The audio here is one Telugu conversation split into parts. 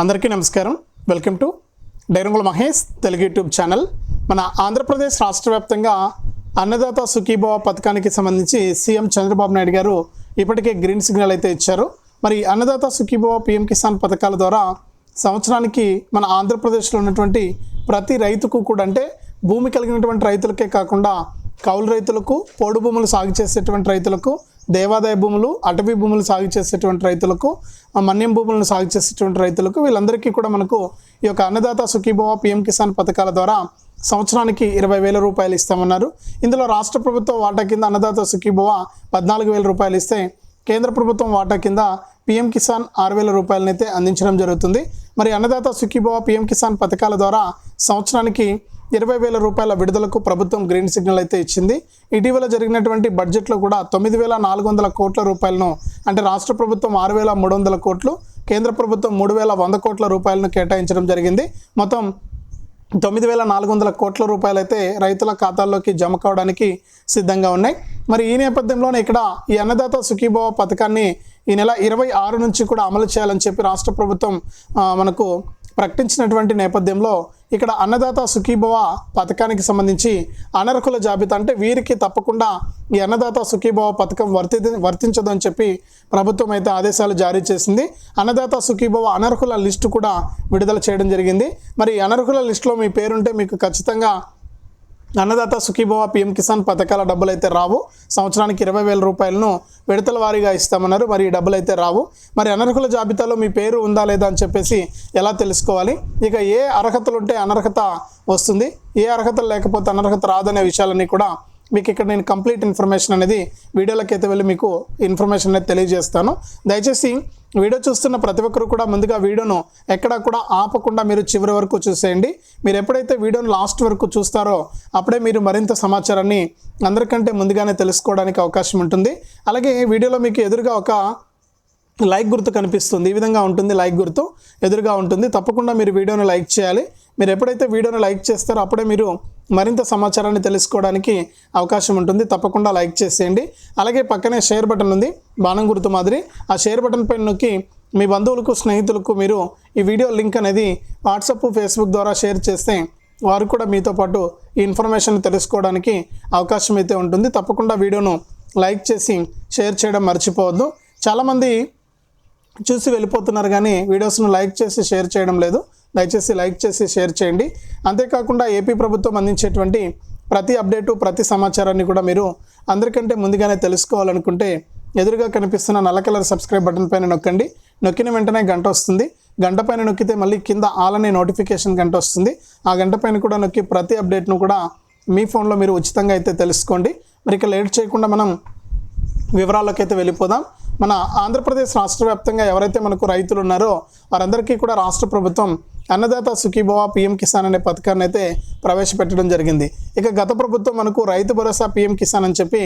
అందరికీ నమస్కారం. Welcome to Dairangula Mahesh Telugu YouTube channel. మన ఆంధ్రప్రదేశ్ రాష్ట్ర వ్యాప్తంగా అన్నదాత సుఖీభవ పథకానికి సంబంధించి సీఎం చంద్రబాబు నాయుడు గారు ఇప్పటికే గ్రీన్ సిగ్నల్ అయితే ఇచ్చారు. మరి అన్నదాత సుఖీభవ పిఎం కిసాన్ పథకాల ద్వారా సంవత్సరానికి మన ఆంధ్రప్రదేశ్లో ఉన్నటువంటి ప్రతి రైతుకు కూడా అంటే భూమి కలిగినటువంటి రైతులకే కాకుండా కౌలు రైతులకు పోడు భూములు సాగు చేసేటువంటి రైతులకు దేవాదాయ భూములు అటవీ భూములు సాగు చేసేటువంటి రైతులకు మన్యం భూములను సాగు చేసేటువంటి రైతులకు వీళ్ళందరికీ కూడా మనకు ఈ యొక్క అన్నదాత సుఖీభవ పిఎం కిసాన్ పథకాల ద్వారా సంవత్సరానికి ఇరవై వేల రూపాయలు ఇస్తామన్నారు. ఇందులో రాష్ట్ర ప్రభుత్వం వాటా కింద అన్నదాత సుఖీభవ పద్నాలుగు వేల రూపాయలు ఇస్తే కేంద్ర ప్రభుత్వం వాటా కింద పిఎం కిసాన్ ఆరు వేల రూపాయలనైతే అందించడం జరుగుతుంది. మరి అన్నదాత సుఖీభవ పిఎం కిసాన్ పథకాల ద్వారా సంవత్సరానికి ఇరవై వేల రూపాయల విడుదలకు ప్రభుత్వం గ్రీన్ సిగ్నల్ అయితే ఇచ్చింది. ఇటీవల జరిగినటువంటి బడ్జెట్లో కూడా తొమ్మిది వేల నాలుగు వందల కోట్ల రూపాయలను అంటే రాష్ట్ర ప్రభుత్వం ఆరు వేల మూడు వందల కోట్లు కేంద్ర ప్రభుత్వం మూడు వేల వంద కోట్ల రూపాయలను కేటాయించడం జరిగింది. మొత్తం తొమ్మిది వేల నాలుగు వందల కోట్ల రూపాయలు అయితే రైతుల ఖాతాల్లోకి జమ కావడానికి సిద్ధంగా ఉన్నాయి. మరి ఈ నేపథ్యంలోనే ఇక్కడ ఈ అన్నదాత సుఖీభవ పథకాన్ని ఈ నెల ఇరవై ఆరు నుంచి కూడా అమలు చేయాలని చెప్పి రాష్ట్ర ప్రభుత్వం మనకు ప్రకటించినటువంటి నేపథ్యంలో ఇక్కడ అన్నదాత సుఖీభవ పథకానికి సంబంధించి అనర్హుల జాబితా అంటే వీరికి తప్పకుండా ఈ అన్నదాత సుఖీభవ పథకం వర్తి వర్తించదు అని చెప్పి ప్రభుత్వం అయితే ఆదేశాలు జారీ చేసింది. అన్నదాత సుఖీభవ అనర్హుల లిస్టు కూడా విడుదల చేయడం జరిగింది. మరి అనర్హుల లిస్టులో మీ పేరుంటే మీకు ఖచ్చితంగా అన్నదాత సుఖీభవ పిఎం కిసాన్ పథకాల డబ్బులు అయితే రావు. సంవత్సరానికి ఇరవై వేల రూపాయలను విడతల వారీగా ఇస్తామన్నారు. మరి ఈ డబ్బులు అయితే రావు. మరి అనర్హుల జాబితాలో మీ పేరు ఉందా లేదా అని చెప్పేసి ఎలా తెలుసుకోవాలి? ఇక ఏ అర్హతలు ఉంటే అనర్హత వస్తుంది. ఏ అర్హతలు లేకపోతే అనర్హత రాదనే విషయాలన్నీ కూడా మీకు ఇక్కడ నేను కంప్లీట్ ఇన్ఫర్మేషన్ అనేది వీడియోలోకి అయితే వెళ్ళి మీకు ఇన్ఫర్మేషన్ అనేది తెలియజేస్తాను. దయచేసి వీడియో చూస్తున్న ప్రతి ఒక్కరు కూడా ముందుగా వీడియోను ఎక్కడా కూడా ఆపకుండా మీరు చివరి వరకు చూసేయండి. మీరు ఎప్పుడైతే వీడియోను లాస్ట్ వరకు చూస్తారో అప్పుడే మీరు మరింత సమాచారాన్ని అందరికంటే ముందుగానే తెలుసుకోవడానికి అవకాశం ఉంటుంది. అలాగే వీడియోలో మీకు ఎదురుగా ఒక లైక్ గుర్తు కనిపిస్తుంది. ఈ విధంగా ఉంటుంది లైక్ గుర్తు. ఎదురుగా ఉంటుంది. తప్పకుండా మీరు వీడియోను లైక్ చేయాలి. మీరు ఎప్పుడైతే వీడియోను లైక్ చేస్తారో అప్పుడే మీరు మరింత సమాచారాన్ని తెలుసుకోవడానికి అవకాశం ఉంటుంది. తప్పకుండా లైక్ చేసేయండి. అలాగే పక్కనే షేర్ బటన్ ఉంది. బాణం గుర్తు మాదిరి. ఆ షేర్ బటన్ పైన నొక్కి మీ బంధువులకు స్నేహితులకు మీరు ఈ వీడియో లింక్ అనేది వాట్సాప్ ఫేస్బుక్ ద్వారా షేర్ చేస్తే వారు కూడా మీతో పాటు ఈ ఇన్ఫర్మేషన్ తెలుసుకోవడానికి అవకాశం అయితే ఉంటుంది. తప్పకుండా వీడియోను లైక్ చేసి షేర్ చేయడం మర్చిపోవద్దు. చాలామంది చూసి వెళ్ళిపోతున్నారు కానీ వీడియోస్ను లైక్ చేసి షేర్ చేయడం లేదు. దయచేసి లైక్ చేసి షేర్ చేయండి. అంతేకాకుండా ఏపీ ప్రభుత్వం అందించేటువంటి ప్రతి అప్డేటు ప్రతి సమాచారాన్ని కూడా మీరు అందరికంటే ముందుగానే తెలుసుకోవాలనుకుంటే ఎదురుగా కనిపిస్తున్న నల్ల కలర్ సబ్స్క్రైబ్ బటన్ పైన నొక్కండి. నొక్కిన వెంటనే గంట వస్తుంది. గంట పైన నొక్కితే మళ్ళీ కింద ఆల్ అనే నోటిఫికేషన్ గంట వస్తుంది. ఆ గంట పైన కూడా నొక్కి ప్రతి అప్డేట్ను కూడా మీ ఫోన్లో మీరు ఉచితంగా అయితే తెలుసుకోండి. మరి ఇక లేట్ చేయకుండా మనం వివరాల్లోకి అయితే వెళ్ళిపోదాం. మన ఆంధ్రప్రదేశ్ రాష్ట్ర వ్యాప్తంగా ఎవరైతే మనకు రైతులు ఉన్నారో వారందరికీ కూడా రాష్ట్ర ప్రభుత్వం అన్నదాత సుఖీభవ పిఎం కిసాన్ అనే పథకాన్ని అయితే ప్రవేశపెట్టడం జరిగింది. ఇక గత ప్రభుత్వం మనకు రైతు భరోసా పిఎం కిసాన్ అని చెప్పి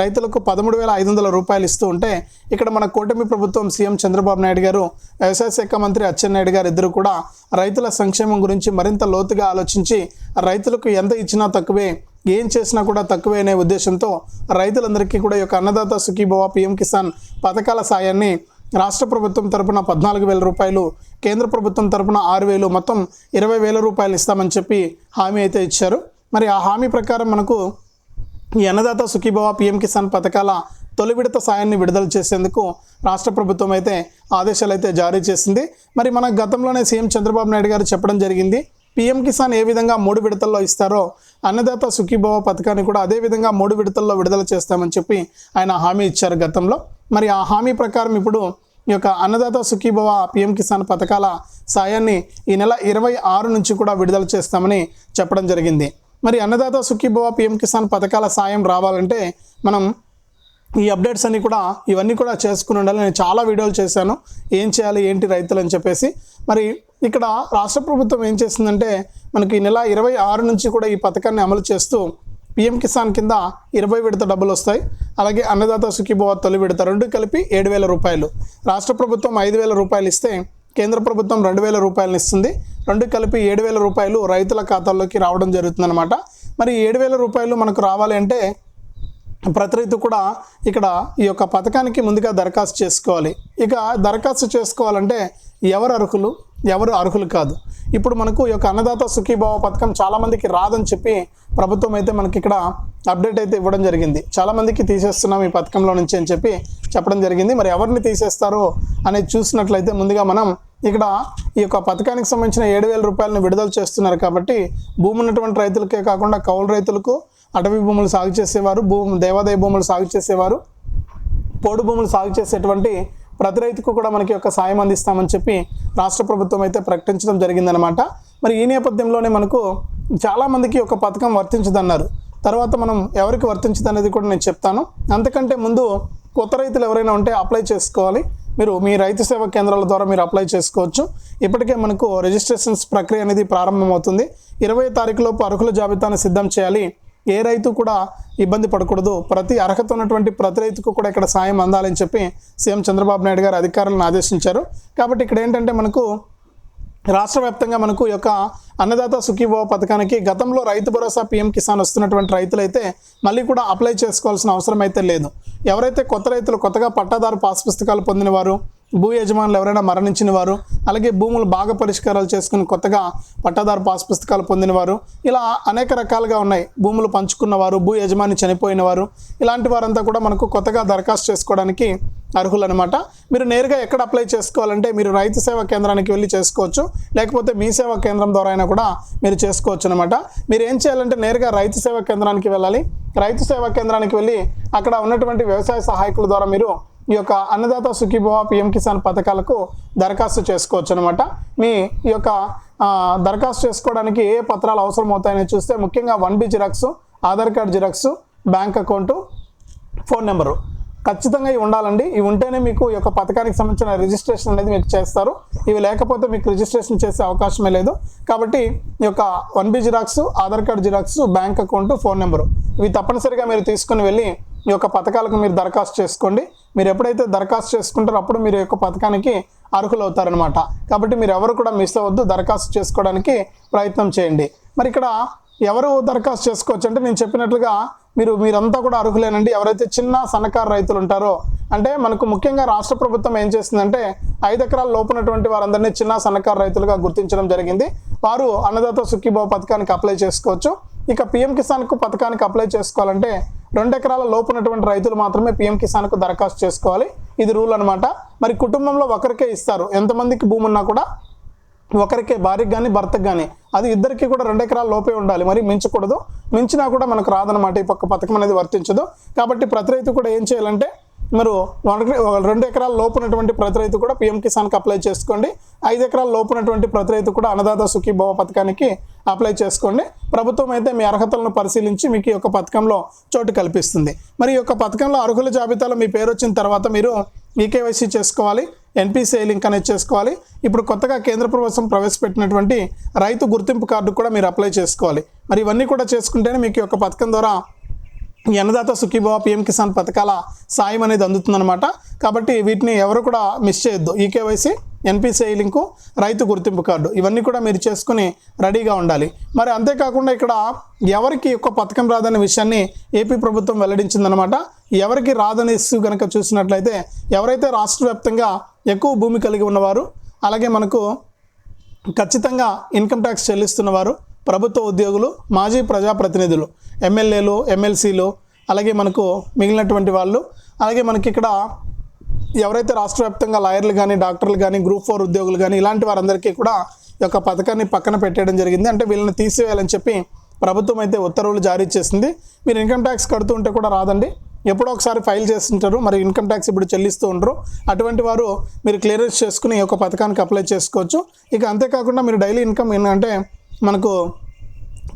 రైతులకు పదమూడు వేల ఐదు వందల రూపాయలు ఇస్తూ ఉంటే ఇక్కడ మన కూటమి ప్రభుత్వం సీఎం చంద్రబాబు నాయుడు గారు వ్యవసాయ శాఖ మంత్రి అచ్చెన్నాయుడు గారు ఇద్దరు కూడా రైతుల సంక్షేమం గురించి మరింత లోతుగా ఆలోచించి రైతులకు ఎంత ఇచ్చినా తక్కువే ఏం చేసినా కూడా తక్కువే అనే ఉద్దేశంతో రైతులందరికీ కూడా ఈ యొక్క అన్నదాత సుఖీభవ పిఎం కిసాన్ పథకాల సాయాన్ని రాష్ట్ర ప్రభుత్వం తరపున పద్నాలుగు వేల రూపాయలు కేంద్ర ప్రభుత్వం తరపున ఆరు వేలు మొత్తం ఇరవై వేల రూపాయలు ఇస్తామని చెప్పి హామీ అయితే ఇచ్చారు. మరి ఆ హామీ ప్రకారం మనకు ఈ అన్నదాత సుఖీభవ పిఎం కిసాన్ పథకాల తొలి విడత సాయాన్ని విడుదల చేసేందుకు రాష్ట్ర ప్రభుత్వం అయితే ఆదేశాలు అయితే జారీ చేసింది. మరి మన గతంలోనే సీఎం చంద్రబాబు నాయుడు గారు చెప్పడం జరిగింది. పిఎం కిసాన్ ఏ విధంగా మూడు విడతల్లో ఇస్తారో అన్నదాత సుఖీభవ పథకాన్ని కూడా అదే విధంగా మూడు విడతల్లో విడుదల చేస్తామని చెప్పి ఆయన హామీ ఇచ్చారు గతంలో. మరి ఆ హామీ ప్రకారం ఇప్పుడు ఈ యొక్క అన్నదాత సుఖీభవ పిఎం కిసాన్ పథకాల సాయాన్ని ఈ నెల ఇరవై ఆరు నుంచి కూడా విడుదల చేస్తామని చెప్పడం జరిగింది. మరి అన్నదాత సుఖీభవ పిఎం కిసాన్ పథకాల సాయం రావాలంటే మనం ఈ అప్డేట్స్ అన్నీ కూడా ఇవన్నీ కూడా చేసుకుని ఉండాలి. నేను చాలా వీడియోలు చేశాను. ఏం చేయాలి ఏంటి రైతులు అని చెప్పేసి. మరి ఇక్కడ రాష్ట్ర ప్రభుత్వం ఏం చేసిందంటే మనకి ఈ నెల ఇరవై ఆరు నుంచి కూడా ఈ పథకాన్ని అమలు చేస్తూ పిఎం కిసాన్ కింద ఇరవై విడత డబ్బులు వస్తాయి. అలాగే అన్నదాత సుఖీభవ తొలి విడత రెండు కలిపి ఏడు వేల రూపాయలు. రాష్ట్ర ప్రభుత్వం ఐదు వేల రూపాయలు ఇస్తే కేంద్ర ప్రభుత్వం రెండు వేల రూపాయలను ఇస్తుంది. రెండు కలిపి ఏడు వేల రూపాయలు రైతుల ఖాతాల్లోకి రావడం జరుగుతుందన్నమాట. మరి ఏడు వేల రూపాయలు మనకు రావాలి అంటే ప్రతి రైతు కూడా ఇక్కడ ఈ యొక్క పథకానికి ముందుగా దరఖాస్తు చేసుకోవాలి. ఇక దరఖాస్తు చేసుకోవాలంటే ఎవరు అర్హులు? ఎవరు అర్హులు కాదు. ఇప్పుడు మనకు ఈ యొక్క అన్నదాత సుఖీభావ పథకం చాలామందికి రాదని చెప్పి ప్రభుత్వం అయితే మనకి ఇక్కడ అప్డేట్ అయితే ఇవ్వడం జరిగింది. చాలామందికి తీసేస్తున్నాం ఈ పథకంలో నుంచి అని చెప్పి చెప్పడం జరిగింది. మరి ఎవరిని తీసేస్తారో అనేది చూసినట్లయితే ముందుగా మనం ఇక్కడ ఈ యొక్క పథకానికి సంబంధించిన ఏడు వేల రూపాయలను విడుదల చేస్తున్నారు కాబట్టి భూమి ఉన్నటువంటి రైతులకే కాకుండా కౌలు రైతులకు అటవీ భూములు సాగు చేసేవారు భూమి దేవాదాయ భూములు సాగు చేసేవారు పోడు భూములు సాగు చేసేటువంటి ప్రతి రైతుకు కూడా మనకి యొక్క సాయం అందిస్తామని చెప్పి రాష్ట్ర ప్రభుత్వం అయితే ప్రకటించడం జరిగిందనమాట మరి ఈ నేపథ్యంలోనే మనకు చాలామందికి ఒక పథకం వర్తించదన్నారు. తర్వాత మనం ఎవరికి వర్తించదు అనేది కూడా నేను చెప్తాను. అంతకంటే ముందు కొత్త రైతులు ఎవరైనా ఉంటే అప్లై చేసుకోవాలి. మీరు మీ రైతు సేవా కేంద్రాల ద్వారా మీరు అప్లై చేసుకోవచ్చు. ఇప్పటికే మనకు రిజిస్ట్రేషన్స్ ప్రక్రియ అనేది ప్రారంభమవుతుంది. ఇరవై తారీఖులోపు అర్హుల జాబితాను సిద్ధం చేయాలి. ఏ రైతు కూడా ఇబ్బంది పడకూడదు. ప్రతి అర్హత ఉన్నటువంటి ప్రతి రైతుకు కూడా ఇక్కడ సాయం అందాలని చెప్పి సీఎం చంద్రబాబు నాయుడు గారు అధికారులను ఆదేశించారు. కాబట్టి ఇక్కడ ఏంటంటే మనకు రాష్ట్ర వ్యాప్తంగా మనకు యొక్క అన్నదాత సుఖీభవ పథకానికి గతంలో రైతు భరోసా పీఎం కిసాన్ వస్తున్నటువంటి రైతులైతే మళ్ళీ కూడా అప్లై చేసుకోవాల్సిన అవసరం అయితే లేదు. ఎవరైతే కొత్త రైతులు కొత్తగా పట్టాదారు పాస్ పుస్తకాలు పొందిన వారు భూ యజమానులు ఎవరైనా మరణించిన వారు అలాగే భూములు బాగా పరిష్కారాలు చేసుకుని కొత్తగా పట్టాదారు పాస్ పుస్తకాలు పొందిన వారు ఇలా అనేక రకాలుగా ఉన్నాయి. భూములు పంచుకున్నవారు భూ యజమాని చనిపోయిన వారు ఇలాంటి వారంతా కూడా మనకు కొత్తగా దరఖాస్తు చేసుకోవడానికి అర్హులు అనమాట మీరు నేరుగా ఎక్కడ అప్లై చేసుకోవాలంటే మీరు రైతు సేవా కేంద్రానికి వెళ్ళి చేసుకోవచ్చు. లేకపోతే మీ సేవా కేంద్రం ద్వారా అయినా కూడా మీరు చేసుకోవచ్చు అనమాట మీరు ఏం చేయాలంటే నేరుగా రైతు సేవా కేంద్రానికి వెళ్ళాలి. రైతు సేవా కేంద్రానికి వెళ్ళి అక్కడ ఉన్నటువంటి వ్యవసాయ సహాయకుల ద్వారా మీరు ఈ యొక్క అన్నదాత సుఖీభవ పిఎం కిసాన్ పథకాలకు దరఖాస్తు చేసుకోవచ్చు అనమాట మీ ఈ యొక్క దరఖాస్తు చేసుకోవడానికి ఏ ఏ పత్రాలు అవసరం అవుతాయని చూస్తే ముఖ్యంగా one B xerox Aadhaar card xerox bank account phone number. ఖచ్చితంగా ఇవి ఉండాలండి. ఇవి ఉంటేనే మీకు ఈ యొక్క పథకానికి సంబంధించిన రిజిస్ట్రేషన్ అనేది మీకు చేస్తారు. ఇవి లేకపోతే మీకు రిజిస్ట్రేషన్ చేసే అవకాశమే లేదు. కాబట్టి ఈ యొక్క one B xerox Aadhaar card xerox bank account phone number ఇవి తప్పనిసరిగా మీరు తీసుకుని వెళ్ళి ఈ యొక్క పథకాలకు మీరు దరఖాస్తు చేసుకోండి. మీరు ఎప్పుడైతే దరఖాస్తు చేసుకుంటారో అప్పుడు మీరు యొక్క పథకానికి అర్హులు అవుతారనమాట కాబట్టి మీరు ఎవరు కూడా మిస్ అవ్వద్దు. దరఖాస్తు చేసుకోవడానికి ప్రయత్నం చేయండి. మరి ఇక్కడ ఎవరు దరఖాస్తు చేసుకోవచ్చు అంటే నేను చెప్పినట్లుగా మీరు మీరంతా కూడా అర్హులేనండి. ఎవరైతే చిన్న సన్నకారు రైతులు ఉంటారో అంటే మనకు ముఖ్యంగా రాష్ట్ర ప్రభుత్వం ఏం చేస్తుందంటే ఐదు ఎకరాల లోపునటువంటి వారందరినీ చిన్న సన్నకారు రైతులుగా గుర్తించడం జరిగింది. వారు అన్నదాత సుఖీభావ పథకానికి అప్లై చేసుకోవచ్చు. ఇక పిఎం కిసాన్కు పథకానికి అప్లై చేసుకోవాలంటే రెండు ఎకరాల లోపునటువంటి రైతులు మాత్రమే పిఎం కిసాన్కు దరఖాస్తు చేసుకోవాలి. ఇది రూల్ అనమాట మరి కుటుంబంలో ఒకరికే ఇస్తారు. ఎంతమందికి భూమి ఉన్నా కూడా ఒకరికే భార్యకి కానీ భర్తకు కానీ అది ఇద్దరికి కూడా రెండు ఎకరాల లోపే ఉండాలి. మరి మించకూడదు. మించినా కూడా మనకు రాదనమాట ఈ పక్క పథకం అనేది వర్తించదు. కాబట్టి ప్రతి రైతు కూడా ఏం చేయాలంటే మీరు రెండు ఎకరాల లోపు ఉన్నటువంటి ప్రతి రైతు కూడా పిఎం కిసాన్కి అప్లై చేసుకోండి. ఐదు ఎకరాల లోపు ఉన్నటువంటి ప్రతి రైతు కూడా అన్నదాత సుఖీభవ పథకానికి అప్లై చేసుకోండి. ప్రభుత్వం అయితే మీ అర్హతలను పరిశీలించి మీకు ఈ యొక్క పథకంలో చోటు కల్పిస్తుంది. మరి ఈ యొక్క పథకంలో అర్హుల జాబితాలో మీ పేరు వచ్చిన తర్వాత మీరు ఈకేవైసీ చేసుకోవాలి ఎన్పిసిఐ లింక్ అనేది చేసుకోవాలి. ఇప్పుడు కొత్తగా కేంద్ర ప్రభుత్వం ప్రవేశపెట్టినటువంటి రైతు గుర్తింపు కార్డు కూడా మీరు అప్లై చేసుకోవాలి. మరి ఇవన్నీ కూడా చేసుకుంటేనే మీకు ఈ యొక్క పథకం ద్వారా ఈ అన్నదాత సుఖీభవ పిఎం కిసాన్ పథకాల సాయం అనేది అందుతుందన్నమాట. కాబట్టి వీటిని ఎవరు కూడా మిస్ చేయొద్దు. ఈకేవైసీ ఎన్పిసిఐ లింకు రైతు గుర్తింపు కార్డు ఇవన్నీ కూడా మీరు చేసుకుని రెడీగా ఉండాలి. మరి అంతేకాకుండా ఇక్కడ ఎవరికి ఎక్కువ పథకం రాదనే విషయాన్ని ఏపీ ప్రభుత్వం వెల్లడించిందనమాట ఎవరికి రాదనే ఇష్యూ కనుక చూసినట్లయితే ఎవరైతే రాష్ట్ర వ్యాప్తంగా ఎక్కువ భూమి కలిగి ఉన్నవారు అలాగే మనకు ఖచ్చితంగా ఇన్కమ్ ట్యాక్స్ చెల్లిస్తున్నవారు ప్రభుత్వ ఉద్యోగులు మాజీ ప్రజాప్రతినిధులు ఎమ్మెల్యేలు ఎమ్మెల్సీలు అలాగే మనకు మిగిలినటువంటి వాళ్ళు అలాగే మనకి ఇక్కడ ఎవరైతే రాష్ట్ర వ్యాప్తంగా లాయర్లు కానీ డాక్టర్లు కానీ గ్రూప్ ఫోర్ ఉద్యోగులు కానీ ఇలాంటి వారందరికీ కూడా ఈ యొక్క పథకాన్ని పక్కన పెట్టేయడం జరిగింది. అంటే వీళ్ళని తీసివేయాలని చెప్పి ప్రభుత్వం అయితే ఉత్తర్వులు జారీ చేసింది. మీరు ఇన్కమ్ ట్యాక్స్ కడుతూ ఉంటే కూడా రాదండి. ఎప్పుడో ఒకసారి ఫైల్ చేస్తుంటారు. మరి ఇన్కమ్ ట్యాక్స్ ఇప్పుడు చెల్లిస్తూ ఉంటారు అటువంటి వారు మీరు క్లియరెన్స్ చేసుకుని ఈ యొక్క పథకానికి అప్లై చేసుకోవచ్చు. ఇక అంతేకాకుండా మీరు డైలీ ఇన్కమ్ అంటే మనకు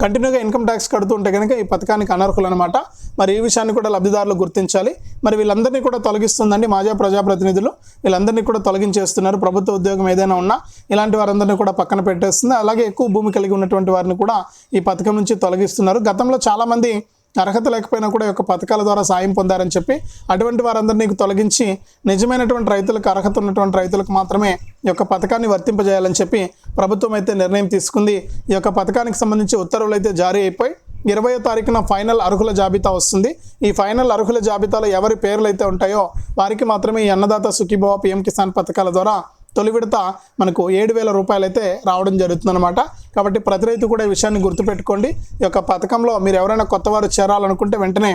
కంటిన్యూగా ఇన్కమ్ ట్యాక్స్ కడుతుంటే కనుక ఈ పథకానికి అనర్హులు అనమాట మరి ఈ విషయాన్ని కూడా లబ్ధిదారులు గుర్తించాలి. మరి వీళ్ళందరినీ కూడా తొలగిస్తుందండి మాజా ప్రజాప్రతినిధులు. వీళ్ళందరినీ కూడా తొలగించేస్తున్నారు. ప్రభుత్వ ఉద్యోగం ఏదైనా ఉన్నా ఇలాంటి వారందరినీ కూడా పక్కన పెట్టేస్తుంది. అలాగే ఎక్కువ భూమి కలిగి ఉన్నటువంటి వారిని కూడా ఈ పథకం నుంచి తొలగిస్తున్నారు. గతంలో చాలామంది అర్హత లేకపోయినా కూడా ఈ యొక్క పథకాల ద్వారా సాయం పొందారని చెప్పి అటువంటి వారందరినీ తొలగించి నిజమైనటువంటి రైతులకు అర్హత ఉన్నటువంటి రైతులకు మాత్రమే ఈ యొక్క పథకాన్ని వర్తింపజేయాలని చెప్పి ప్రభుత్వం అయితే నిర్ణయం తీసుకుంది. ఈ యొక్క పథకానికి సంబంధించి ఉత్తర్వులు అయితే జారీ అయిపోయి ఇరవై తారీఖున ఫైనల్ అర్హుల జాబితా వస్తుంది. ఈ ఫైనల్ అర్హుల జాబితాలో ఎవరి పేర్లు అయితే ఉంటాయో వారికి మాత్రమే ఈ అన్నదాత సుఖీభవ పిఎం కిసాన్ పథకాల ద్వారా తొలి విడత మనకు ఏడు వేల రూపాయలు అయితే రావడం జరుగుతుందన్నమాట. కాబట్టి ప్రతి రైతు కూడా ఈ విషయాన్ని గుర్తుపెట్టుకోండి. ఈ యొక్క పథకంలో మీరు ఎవరైనా కొత్త వారు చేరాలనుకుంటే వెంటనే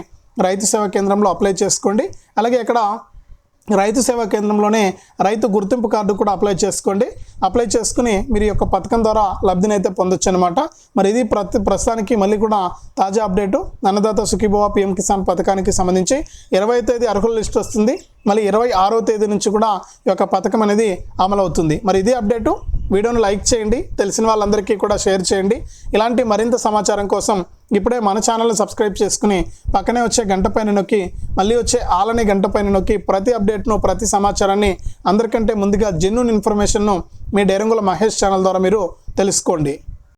రైతు సేవా కేంద్రంలో అప్లై చేసుకోండి. అలాగే ఇక్కడ రైతు సేవా కేంద్రంలోనే రైతు గుర్తింపు కార్డు కూడా అప్లై చేసుకోండి. అప్లై చేసుకుని మీరు యొక్క పథకం ద్వారా లబ్ధిని అయితే పొందొచ్చు అనమాట మరి ఇది ప్రతి ప్రస్తుతానికి మళ్ళీ కూడా తాజా అప్డేటు. అన్నదాత సుఖీభవ పిఎం కిసాన్ పథకానికి సంబంధించి ఇరవై తేదీ అర్హుల లిస్ట్ వస్తుంది. మళ్ళీ ఇరవై ఆరో తేదీ నుంచి కూడా ఈ యొక్క పథకం అనేది అమలు అవుతుంది మరి ఇది అప్డేటు. వీడియోను లైక్ చేయండి తెలిసిన వాళ్ళందరికీ కూడా షేర్ చేయండి. ఇలాంటి మరింత సమాచారం కోసం ఇప్పుడే మన ఛానల్ని సబ్స్క్రైబ్ చేసుకుని పక్కనే వచ్చే గంట పైన నొక్కి మళ్ళీ వచ్చే ఆలని గంట పైన నొక్కి ప్రతి అప్డేట్ను ప్రతి సమాచారాన్ని అందరికంటే ముందుగా జెన్యున్ ఇన్ఫర్మేషన్ను మీ డేరంగుల మహేష్ ఛానల్ ద్వారా మీరు తెలుసుకోండి.